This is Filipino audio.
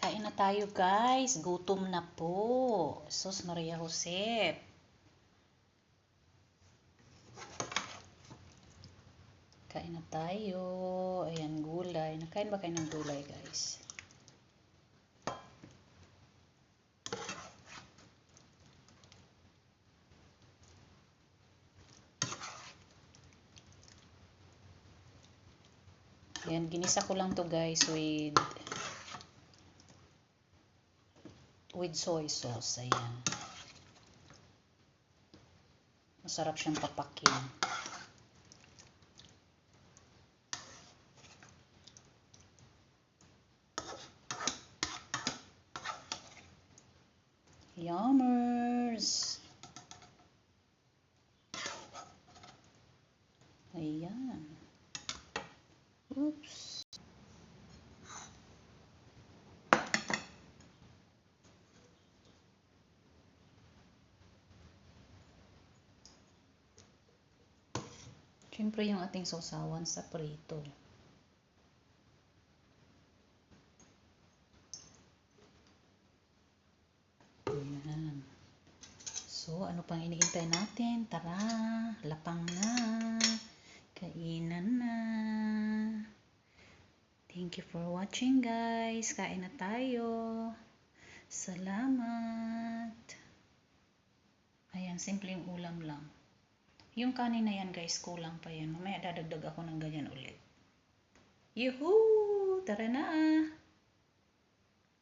Kain na tayo guys. Gutom na po. Sus Maria Jose. Kain na tayo. Ayan, gulay. Nakain ba kayo ng gulay guys? Ayan, ginisa ko lang to guys with with soy sauce. Ayan. Masarap siyang papakin. Yummers! Ayan. Oops. Siyempre yung ating sausawan sa prito. Ayan. So, ano pang iniintay natin? Tara, lapang na. Kainan na. Thank you for watching guys. Kain na tayo. Salamat. Ayan, simpleng ulam lang. Yung kanin na yan guys, kulang pa yan. Mamaya dadagdag ako ng ganyan ulit. Yuhuu! Tara na!